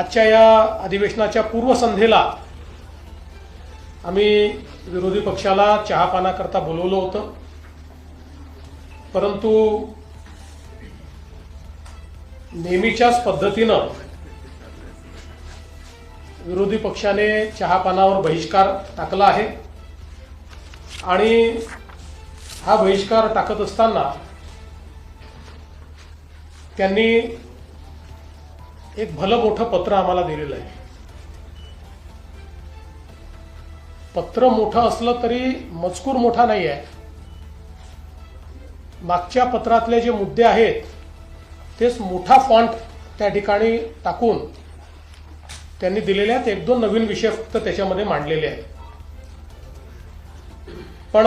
आजच्या या अधिवेशनाच्या पूर्वसंध्येला आम्ही विरोधी पक्षाला चहापानाकरता बोलवलं होतं. परंतु नेहमीच्याच पद्धतीनं विरोधी पक्षाने चहापानावर बहिष्कार टाकला आहे. आणि हा बहिष्कार टाकत असताना त्यांनी एक भलं मोठं पत्र आम्हाला दिलेलं आहे. पत्र मोठं असलं तरी मजकूर मोठा नाही आहे. मागच्या पत्रातले जे मुद्दे आहेत तेच मोठा फॉन्ट त्या ठिकाणी टाकून त्यांनी दिलेले आहेत एक दोन नवीन विषय फक्त त्याच्यामध्ये मांडलेले आहेत. पण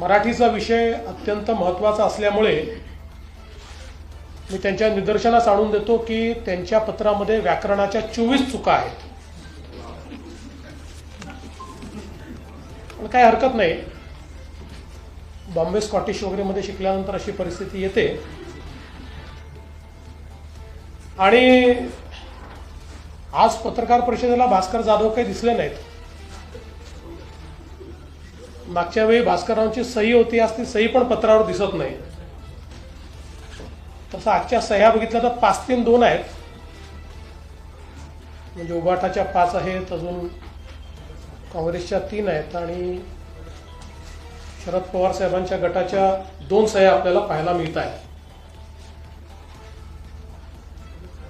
मराठीचा विषय अत्यंत महत्त्वाचा असल्यामुळे मी त्यांच्या निदर्शनास आणून देतो की त्यांच्या पत्रामध्ये व्याकरणाच्या चोवीस चुका आहेत. पण काही हरकत नाही. बॉम्बे स्कॉटिश वगैरे मध्ये शिकल्यानंतर अशी परिस्थिती येते. आणि आज पत्रकार परिषदेला भास्कर जाधव काही दिसले नाहीत. मागच्या वेळी भास्करांची सही होती आज ती सही पण पत्रावर दिसत नाही. तसं आजच्या सह्या बघितल्या तर पाच तीन दोन आहेत. म्हणजे उभाटाच्या पाच आहेत अजून काँग्रेसच्या तीन आहेत आणि शरद पवार साहेबांच्या गटाच्या दोन सह्या आपल्याला पाहायला मिळत आहेत.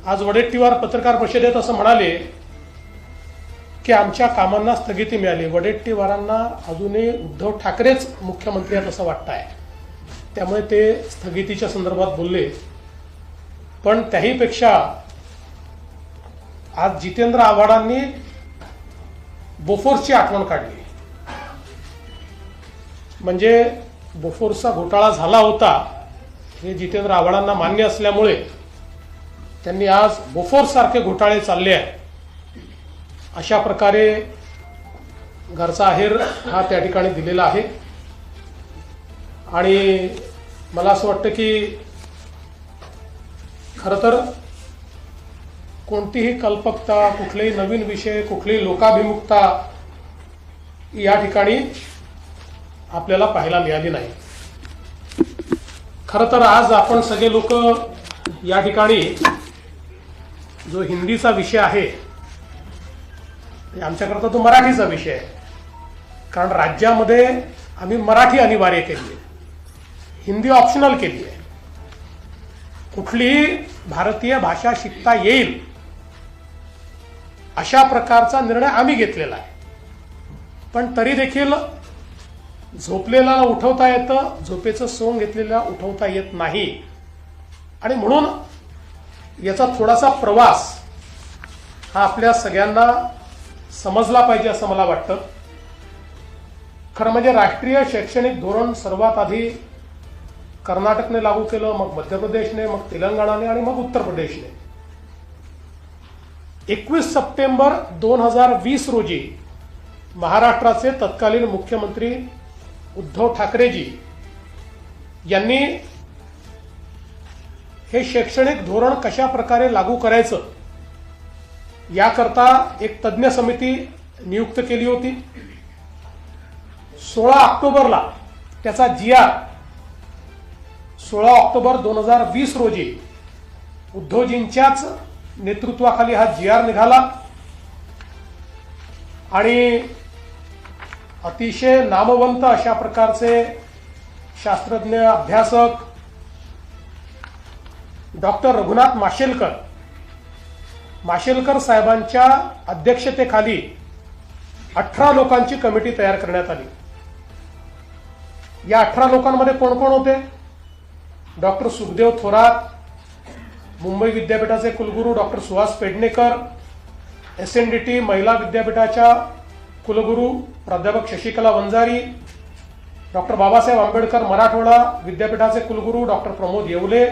आज वडेट्टीवार पत्रकार परिषदेत असं म्हणाले की आमच्या कामांना स्थगिती मिळाली. वडेट्टीवारांना अजूनही उद्धव ठाकरेच मुख्यमंत्री आहेत असं वाटत आहे त्यामुळे ते स्थगितीच्या संदर्भात बोलले. पण त्याहीपेक्षा आज जितेंद्र आव्हाडांनी बोफोर्सची आठवण काढली. म्हणजे बोफोर्सचा घोटाळा झाला होता हे जितेंद्र आव्हाडांना मान्य असल्यामुळे त्यांनी आज बोफोर्स सारखे घोटाळे चालले आहेत. अशा प्रकारे घरचा आहेर हा त्या ठिकाणी दिलेला आहे. आणि मला असं वाटतं की खरं तर कोणतीही कल्पकता कुठलेही नवीन विषय कुठलीही लोकाभिमुखता या ठिकाणी आपल्याला पाहायला मिळाली नाही. खरं तर आज आपण सगळे लोक या ठिकाणी जो हिंदीचा विषय आहे ते आमच्याकरता तो मराठीचा विषय आहे. कारण राज्यामध्ये आम्ही मराठी अनिवार्य केली आहे. हिंदी ऑप्शनल केली आहे. कुठलीही भारतीय भाषा शिकता येईल अशा प्रकारचा निर्णय आम्ही घेतलेला आहे. पण तरी देखील झोपलेला उठवता येतं झोपेचं सोंग घेतलेला उठवता येत नाही. आणि म्हणून याचा थोडासा प्रवास हा आपल्या सगळ्यांना समजला पाहिजे असं मला वाटतं. खरं म्हणजे राष्ट्रीय शैक्षणिक धोरण सर्वात आधी कर्नाटकने लागू केलं मग मध्य प्रदेशने मग तेलंगणाने आणि मग उत्तर प्रदेशने एकवीस सप्टेंबर दोन हजार वीस रोजी महाराष्ट्राचे तत्कालीन मुख्यमंत्री उद्धव ठाकरेजी यांनी हे शैक्षणिक धोरण कशा प्रकारे लागू करायचं याकरता एक तज्ज्ञ समिती नियुक्त केली होती. सोळा ऑक्टोबरला त्याचा जी आर सोळा ऑक्टोबर दोन हजार वीस रोजी उद्धवजींच्याच नेतृत्वाखाली हा जी आर निघाला. आणि अतिशय नामवंत अशा प्रकारचे शास्त्रज्ञ अभ्यासक डॉक्टर रघुनाथ माशेलकर माशेलकर साहेबांच्या अध्यक्षतेखाली अठरा लोकांची कमिटी तयार करण्यात आली. या अठरा लोकांमध्ये कोण कोण होते? डॉक्टर सुखदेव थोरात मुंबई विद्यापीठाचे कुलगुरू doctor Suhas Pednekar S N D T महिला विद्यापीठाच्या कुलगुरू प्राध्यापक शशिकला वंजारी डॉक्टर बाबासाहेब आंबेडकर मराठवाडा विद्यापीठाचे कुलगुरू डॉक्टर प्रमोद येवले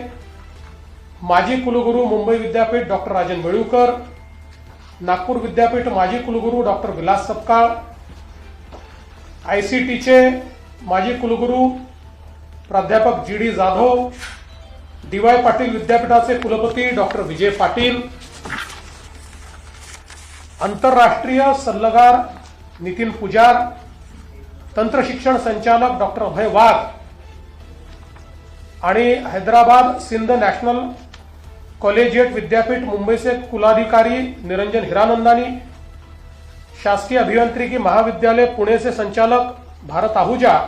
माजी कुलगुरू मुंबई विद्यापीठ डॉक्टर राजन वेळूकर नागपूर विद्यापीठ माजी कुलगुरू doctor Vilas Sapkal I C टीचे माजी कुलगुरू प्राध्यापक G D Jadhav D Y Patil विद्यापीठाचे कुलपती डॉक्टर विजय पाटील आंतरराष्ट्रीय सल्लागार नितीन पुजार तंत्रशिक्षण संचालक डॉक्टर अभय वाघ आणि हैदराबाद सिंध नॅशनल कॉलेजिएट विद्यापीठ मुंबईचे कुलाधिकारी निरंजन हिरानंदानी शासकीय अभियांत्रिकी महाविद्यालय पुणेचे संचालक भारत आहूजा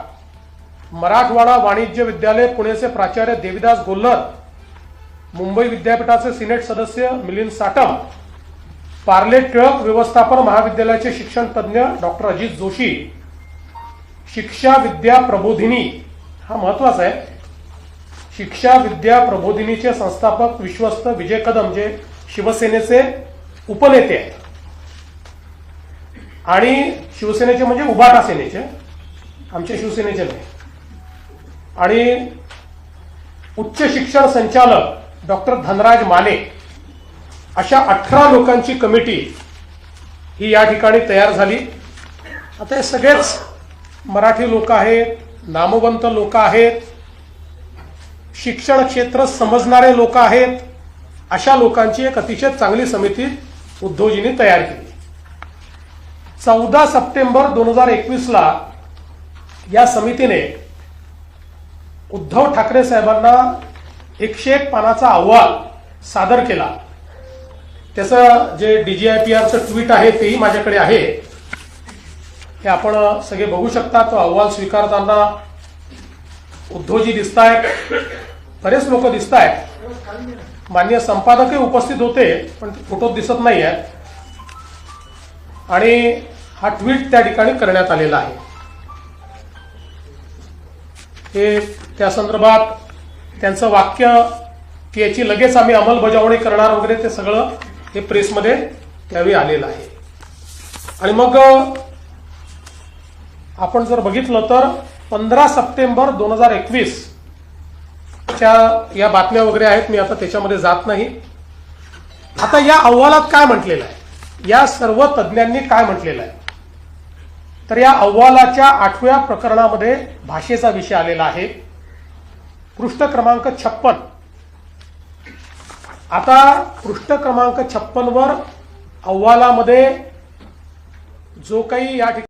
मराठवाडा वाणिज्य विद्यालय पुणेचे प्राचार्य देविदास गोल्लर मुंबई विद्यापीठाचे सिनेट सदस्य मिलिंद साटम पार्ले टिळक व्यवस्थापन महाविद्यालयाचे शिक्षण तज्ज्ञ डॉक्टर अजित जोशी शिक्षा विद्या प्रबोधिनी हा महत्त्वाचा आहे शिक्षा विद्या प्रबोधिनीचे संस्थापक विश्वस्त विजय कदम जे शिवसेनेचे उपनेते आहेत. आणि शिवसेनेचे म्हणजे उभाटा सेनेचे आमच्या शिवसेनेचे नाही. आणि उच्च शिक्षण संचालक डॉक्टर धनराज माने अशा अठरा लोकांची कमिटी ही या ठिकाणी तयार झाली. आता हे सगळेच मराठी लोक आहेत नामवंत लोक आहेत शिक्षण क्षेत्र समजणारे लोक आहेत अशा लोकांची एक अतिशय चांगली समिती उद्धवजींनी तयार केली. चौदा सप्टेंबर दोन हजार एकवीसला या समितीने उद्धव ठाकरे साहेबांना एकशे एक पानाचा अहवाल सादर केला. त्याचं जे डीजीआयपीआरचं ट्विट आहे तेही माझ्याकडे आहे. हे आपण सगळे बघू शकता. तो अहवाल स्वीकारताना उद्धवजी दिसत आहेत बरेच लोक दिसत आहेत मान्य संपादकही उपस्थित होते पण फोटोत दिसत नाही आहेत आणि हा ट्विट त्या ठिकाणी करण्यात आलेला आहे. हे त्या संदर्भात त्यांचं वाक्य याची लगेच आम्ही अंमलबजावणी करणार वगैरे ते सगळं हे प्रेसमध्ये त्यावेळी आलेलं आहे. आणि मग आपण जर बघितलं तर पंधरा सप्टेंबर दोन हजार एकवीस च्या या बातम्या वगैरे आहेत मी आता त्याच्यामध्ये जात नाही. आता या अहवालात काय म्हटलेलं आहे? या सर्व तज्ज्ञांनी काय म्हटलेलं आहे? तर या अहवालाच्या आठव्या प्रकरणामध्ये भाषेचा विषय आलेला आहे. पृष्ठ क्रमांक छप्पन. आता पृष्ठ क्रमांक छप्पन वर अहवालामध्ये जो काही या ठिकाणी